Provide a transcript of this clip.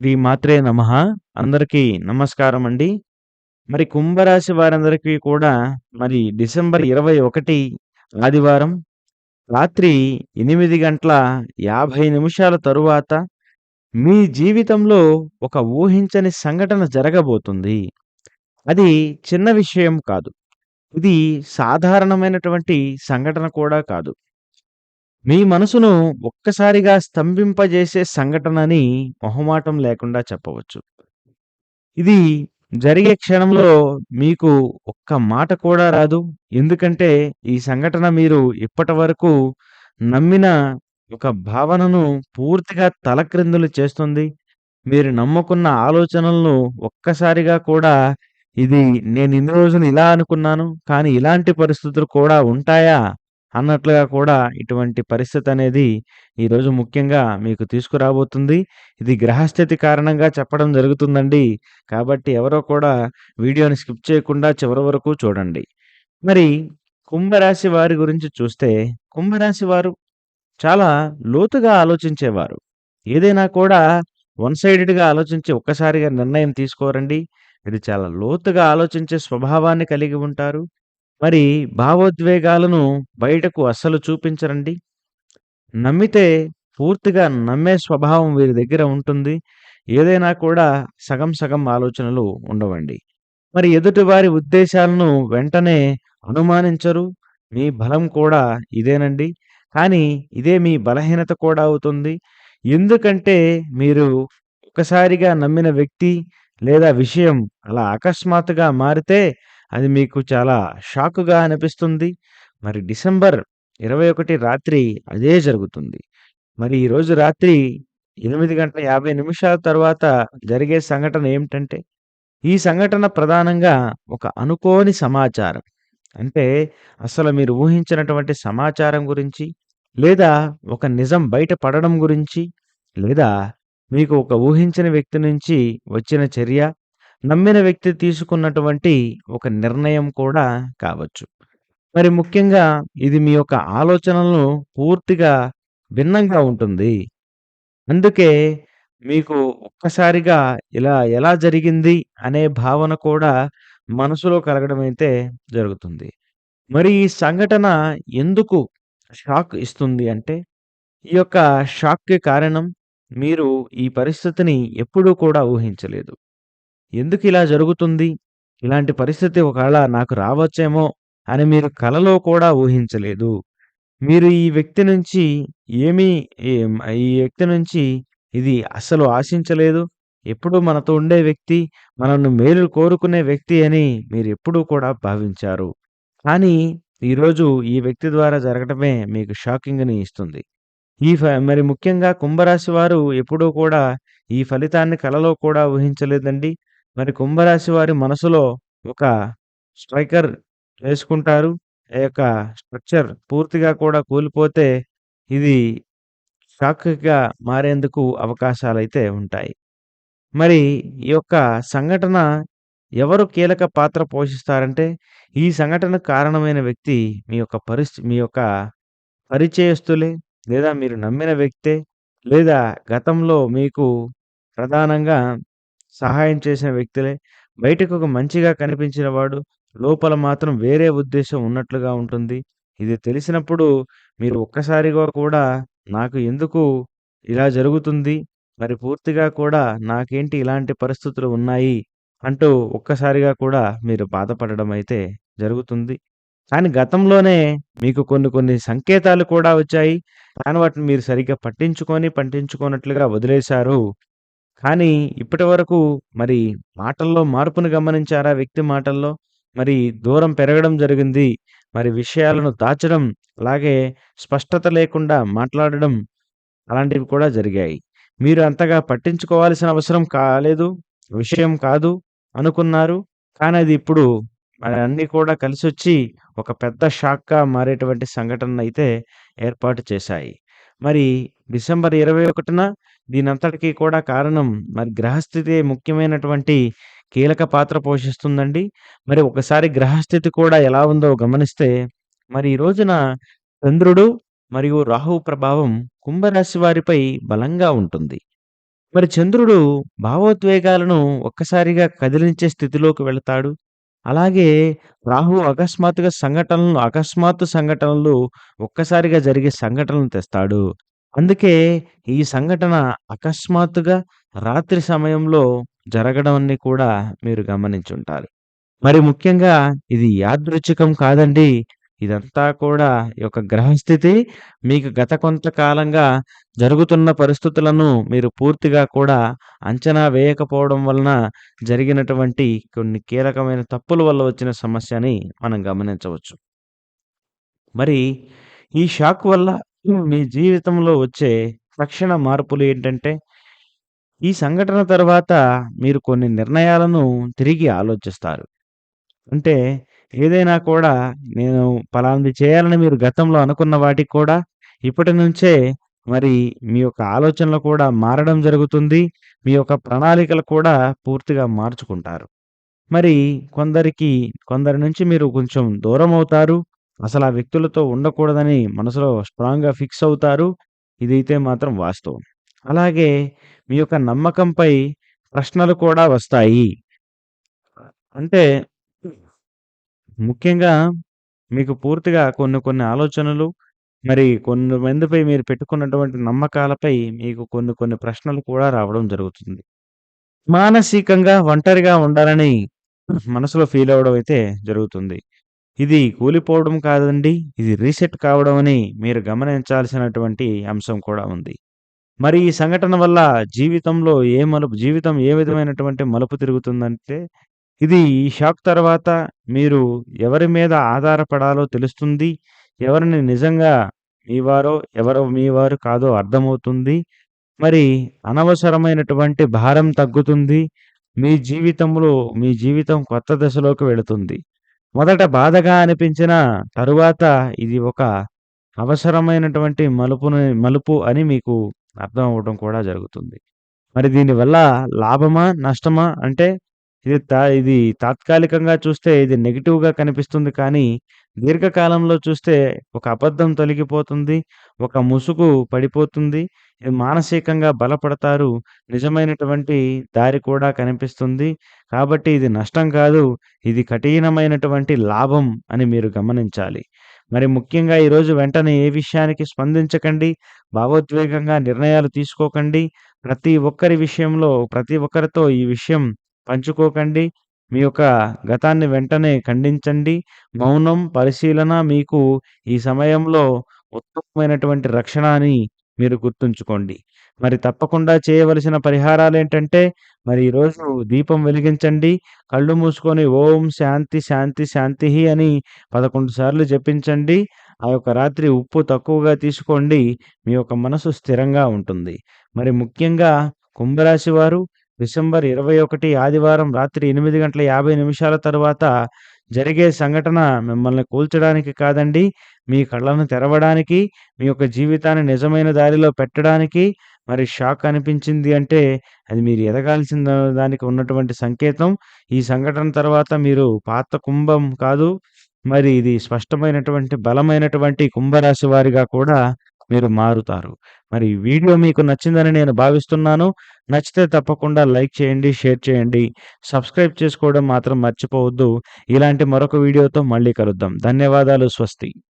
శ్రీ మాత్రే నమ అందరికీ నమస్కారం అండి. మరి కుంభరాశి వారందరికీ కూడా మరి డిసెంబర్ 21 ఆదివారం రాత్రి ఎనిమిది గంటల 50 నిమిషాల తరువాత మీ జీవితంలో ఒక ఊహించని సంఘటన జరగబోతుంది. అది చిన్న విషయం కాదు. ఇది సాధారణమైనటువంటి సంఘటన కూడా కాదు. మీ మనసును ఒక్కసారిగా స్తంభింపజేసే సంఘటనని మొహమాటం లేకుండా చెప్పవచ్చు. ఇది జరిగే క్షణంలో మీకు ఒక్క మాట కూడా రాదు. ఎందుకంటే ఈ సంఘటన మీరు ఇప్పటివరకు నమ్మిన ఒక భావనను పూర్తిగా తలక్రిందులు చేస్తుంది. మీరు నమ్ముకున్న ఆలోచనలను ఒక్కసారిగా కూడా ఇది నేను ఇన్ని రోజులు ఇలా అనుకున్నాను. కానీ ఇలాంటి పరిస్థితులు కూడా ఉంటాయా? అన్నట్లుగా కూడా ఇటువంటి పరిస్థితి అనేది ఈరోజు ముఖ్యంగా మీకు తీసుకురాబోతుంది. ఇది గ్రహస్థితి కారణంగా చెప్పడం జరుగుతుందండి. కాబట్టి ఎవరో కూడా వీడియోని స్కిప్ చేయకుండా చివరి వరకు చూడండి. మరి కుంభరాశి వారి గురించి చూస్తే కుంభరాశి వారు చాలా లోతుగా ఆలోచించేవారు. ఏదైనా కూడా వన్ సైడెడ్‌గా ఆలోచించి ఒక్కసారిగా నిర్ణయం తీసుకోరండి. వీరు చాలా లోతుగా ఆలోచించే స్వభావాన్ని కలిగి ఉంటారు. మరి భావోద్వేగాలను బయటకు అస్సలు చూపించరండి. నమ్మితే పూర్తిగా నమ్మే స్వభావం వీరి దగ్గర ఉంటుంది. ఏదైనా కూడా సగం సగం ఆలోచనలు ఉండవండి. మరి ఎదుటివారి ఉద్దేశాలను వెంటనే అనుమానించరు. మీ బలం కూడా ఇదేనండి. కానీ ఇదే మీ బలహీనత కూడా అవుతుంది. ఎందుకంటే మీరు ఒక్కసారిగా నమ్మిన వ్యక్తి లేదా విషయం అలా అకస్మాత్తుగా మారితే అది మీకు చాలా షాక్‌గా అనిపిస్తుంది. మరి డిసెంబర్ 21 రాత్రి అదే జరుగుతుంది. మరి ఈరోజు రాత్రి ఎనిమిది గంటల 50 నిమిషాల తర్వాత జరిగే సంఘటన ఏమిటంటే ఈ సంఘటన ప్రధానంగా ఒక అనుకోని సమాచారం. అంటే అసలు మీరు ఊహించినటువంటి సమాచారం గురించి లేదా ఒక నిజం బయట పడడం గురించి లేదా మీకు ఒక ఊహించిన వ్యక్తి నుంచి వచ్చిన చర్య, నమ్మిన వ్యక్తి తీసుకున్నటువంటి ఒక నిర్ణయం కూడా కావచ్చు. మరి ముఖ్యంగా ఇది మీ యొక్క ఆలోచనలను పూర్తిగా భిన్నంగా ఉంటుంది. అందుకే మీకు ఒక్కసారిగా ఇలా ఎలా జరిగింది అనే భావన కూడా మనసులో కలగడం అయితే జరుగుతుంది. మరి ఈ సంఘటన ఎందుకు షాక్ ఇస్తుంది అంటే ఈ యొక్క షాక్‌కి కారణం మీరు ఈ పరిస్థితిని ఎప్పుడూ కూడా ఊహించలేదు. ఎందుకు ఇలా జరుగుతుంది? ఇలాంటి పరిస్థితి ఒకవేళ నాకు రావచ్చేమో అని మీరు కలలో కూడా ఊహించలేదు. మీరు ఈ వ్యక్తి నుంచి ఏమీ ఏం ఈ వ్యక్తి నుంచి ఇది అస్సలు ఆశించలేదు. ఎప్పుడూ మనతో ఉండే వ్యక్తి, మనల్ని మేలు కోరుకునే వ్యక్తి అని మీరెప్పుడూ కూడా భావించారు. కానీ ఈరోజు ఈ వ్యక్తి ద్వారా జరగటమే మీకు షాకింగ్‌ని ఇస్తుంది. ఈ ఫ మరి ముఖ్యంగా కుంభరాశి వారు ఎప్పుడూ కూడా ఈ ఫలితాన్ని కలలో కూడా ఊహించలేదండి. మరి కుంభరాశి వారి మనసులో ఒక స్ట్రైకర్ వేసుకుంటారు. ఆ యొక్క స్ట్రక్చర్ పూర్తిగా కూడా కూలిపోతే ఇది షాక్‌గా మారేందుకు అవకాశాలైతే ఉంటాయి. మరి ఈ యొక్క సంఘటన ఎవరు కీలక పాత్ర పోషిస్తారంటే ఈ సంఘటనకు కారణమైన వ్యక్తి మీ యొక్క పరిస్థి మీ యొక్క పరిచయస్తులే లేదా మీరు నమ్మిన వ్యక్తే లేదా గతంలో మీకు ప్రధానంగా సహాయం చేసిన వ్యక్తులే. బయటకు ఒక మంచిగా కనిపించిన వాడు లోపల మాత్రం వేరే ఉద్దేశం ఉన్నట్లుగా ఉంటుంది. ఇది తెలిసినప్పుడు మీరు ఒక్కసారిగా కూడా నాకు ఎందుకు ఇలా జరుగుతుంది? మరి పూర్తిగా కూడా నాకేంటి ఇలాంటి పరిస్థితులు ఉన్నాయి? అంటూ ఒక్కసారిగా కూడా మీరు బాధపడడం అయితే జరుగుతుంది. కానీ గతంలోనే మీకు కొన్ని కొన్ని సంకేతాలు కూడా వచ్చాయి. కానీ వాటిని మీరు సరిగ్గా పట్టించుకొని, పట్టించుకోనట్లుగా వదిలేశారు. కానీ ఇప్పటివరకు మరి మాటల్లో మార్పును గమనించారా వ్యక్తి మాటల్లో? మరి దూరం పెరగడం జరిగింది. మరి విషయాలను దాచడం, అలాగే స్పష్టత లేకుండా మాట్లాడడం అలాంటివి కూడా జరిగాయి. మీరు అంతగా పట్టించుకోవాల్సిన అవసరం కాలేదు. విషయం కాదు అనుకున్నారు. కానీ అది ఇప్పుడు మరి అన్నీ కూడా కలిసొచ్చి ఒక పెద్ద షాక్‌గా మారేటువంటి సంఘటననైతే ఏర్పాటు చేశాయి. మరి డిసెంబర్ 21న దీనంతటికి కూడా కారణం మరి గ్రహస్థితి ముఖ్యమైనటువంటి కీలక పాత్ర పోషిస్తుందండి. మరి ఒకసారి గ్రహస్థితి కూడా ఎలా ఉందో గమనిస్తే మరి ఈ రోజున చంద్రుడు మరియు రాహువు ప్రభావం కుంభరాశి వారిపై బలంగా ఉంటుంది. మరి చంద్రుడు భావోద్వేగాలను ఒక్కసారిగా కదిలించే స్థితిలోకి వెళతాడు. అలాగే రాహు అకస్మాత్తుగా సంఘటనలు అకస్మాత్తు సంఘటనలు ఒక్కసారిగా జరిగే సంఘటనలు తెస్తాడు. అందుకే ఈ సంఘటన అకస్మాత్తుగా రాత్రి సమయంలో జరగడాన్ని కూడా మీరు గమనించుంటారు. మరి ముఖ్యంగా ఇది యాదృచ్ఛికం కాదండి. ఇదంతా కూడా ఈ యొక్క గ్రహస్థితి మీకు గత కొంతకాలంగా జరుగుతున్న పరిస్థితులను మీరు పూర్తిగా కూడా అంచనా వేయకపోవడం వలన జరిగినటువంటి కొన్ని కీలకమైన తప్పుల వల్ల వచ్చిన సమస్య అని మనం గమనించవచ్చు. మరి ఈ షాక్ వల్ల మీ జీవితంలో వచ్చే తక్షణ మార్పులు ఏంటంటే ఈ సంఘటన తర్వాత మీరు కొన్ని నిర్ణయాలను తిరిగి ఆలోచిస్తారు. అంటే ఏదైనా కూడా నేను పలానది చేయాలని మీరు గతంలో అనుకున్న వాటికి కూడా ఇప్పటి నుంచే మరి మీ యొక్క ఆలోచనలు కూడా మారడం జరుగుతుంది. మీ యొక్క ప్రణాళికలు కూడా పూర్తిగా మార్చుకుంటారు. మరి కొందరికి కొందరి నుంచి మీరు కొంచెం దూరమవుతారు. అసలు ఆ వ్యక్తులతో ఉండకూడదని మనసులో స్ట్రాంగ్‌గా ఫిక్స్ అవుతారు. ఇదైతే మాత్రం వాస్తవం. అలాగే మీ యొక్క నమ్మకంపై ప్రశ్నలు కూడా వస్తాయి. అంటే ముఖ్యంగా మీకు పూర్తిగా కొన్ని కొన్ని ఆలోచనలు మరి కొన్ని మందిపై మీరు పెట్టుకున్నటువంటి నమ్మకాలపై మీకు కొన్ని కొన్ని ప్రశ్నలు కూడా రావడం జరుగుతుంది. మానసికంగా ఒంటరిగా ఉండాలని మనసులో ఫీల్ అవ్వడం అయితే జరుగుతుంది. ఇది కూలిపోవడం కాదండి. ఇది రీసెట్ కావడం అని మీరు గమనించాల్సినటువంటి అంశం కూడా ఉంది. మరి ఈ సంఘటన వల్ల జీవితంలో ఏ మలుపు జీవితం ఏ విధమైనటువంటి మలుపు తిరుగుతుందంటే ఇది ఈ షాక్ తర్వాత మీరు ఎవరి మీద ఆధారపడాలో తెలుస్తుంది. ఎవరిని నిజంగా మీవారో ఎవరో మీ వారు కాదో అర్థమవుతుంది. మరి అనవసరమైనటువంటి భారం తగ్గుతుంది. మీ జీవితంలో మీ జీవితం కొత్త దశలోకి వెళుతుంది. మొదట బాధగా అనిపించిన తరువాత ఇది ఒక అవసరమైనటువంటి మలుపుని మలుపు అని మీకు అర్థం అవ్వడం కూడా జరుగుతుంది. మరి దీనివల్ల లాభమా? నష్టమా? అంటే ఇది తా ఇది తాత్కాలికంగా చూస్తే ఇది నెగెటివ్‌గా కనిపిస్తుంది కానీ, దీర్ఘకాలంలో చూస్తే ఒక అబద్ధం తొలగిపోతుంది. ఒక ముసుగు పడిపోతుంది. మానసికంగా బలపడతారు. నిజమైనటువంటి దారి కూడా కనిపిస్తుంది. కాబట్టి ఇది నష్టం కాదు. ఇది కఠినమైనటువంటి లాభం అని మీరు గమనించాలి. మరి ముఖ్యంగా ఈరోజు వెంటనే ఏ విషయానికి స్పందించకండి. భావోద్వేగంగా నిర్ణయాలు తీసుకోకండి. ప్రతి ఒక్కరి విషయంలో ప్రతి ఒక్కరితో ఈ విషయం పంచుకోకండి. మీ యొక్క గతాన్ని వెంటనే ఖండించండి. మౌనం, పరిశీలన మీకు ఈ సమయంలో ఉత్తమమైనటువంటి రక్షణ అని మీరు గుర్తుంచుకోండి. మరి తప్పకుండా చేయవలసిన పరిహారాలు ఏంటంటే మరి ఈరోజు దీపం వెలిగించండి. కళ్ళు మూసుకొని ఓం శాంతి శాంతి శాంతి అని 11 సార్లు జపించండి. ఆ యొక్క రాత్రి ఉప్పు తక్కువగా తీసుకోండి. మీ యొక్క మనసు స్థిరంగా ఉంటుంది. మరి ముఖ్యంగా కుంభరాశి వారు డిసెంబర్ 21 ఆదివారం రాత్రి 8:50 నిమిషాల తరువాత జరిగే సంఘటన మిమ్మల్ని కూల్చడానికి కాదండి. మీ కళ్ళను తెరవడానికి, మీ యొక్క జీవితాన్ని నిజమైన దారిలో పెట్టడానికి మరి షాక్ అనిపించింది అంటే అది మీరు ఎదగాల్సిన దానికి ఉన్నటువంటి సంకేతం. ఈ సంఘటన తర్వాత మీరు పాత కుంభం కాదు. మరి ఇది స్పష్టమైనటువంటి బలమైనటువంటి కుంభరాశి వారిగా కూడా మీరు మారుతారు. మరి ఈ వీడియో మీకు నచ్చిందని నేను భావిస్తున్నాను. నచ్చితే తప్పకుండా లైక్ చేయండి, షేర్ చేయండి. సబ్స్క్రైబ్ చేసుకోవడం మాత్రం మర్చిపోవద్దు. ఇలాంటి మరొక వీడియోతో మళ్ళీ కలుద్దాం. ధన్యవాదాలు. స్వస్తి.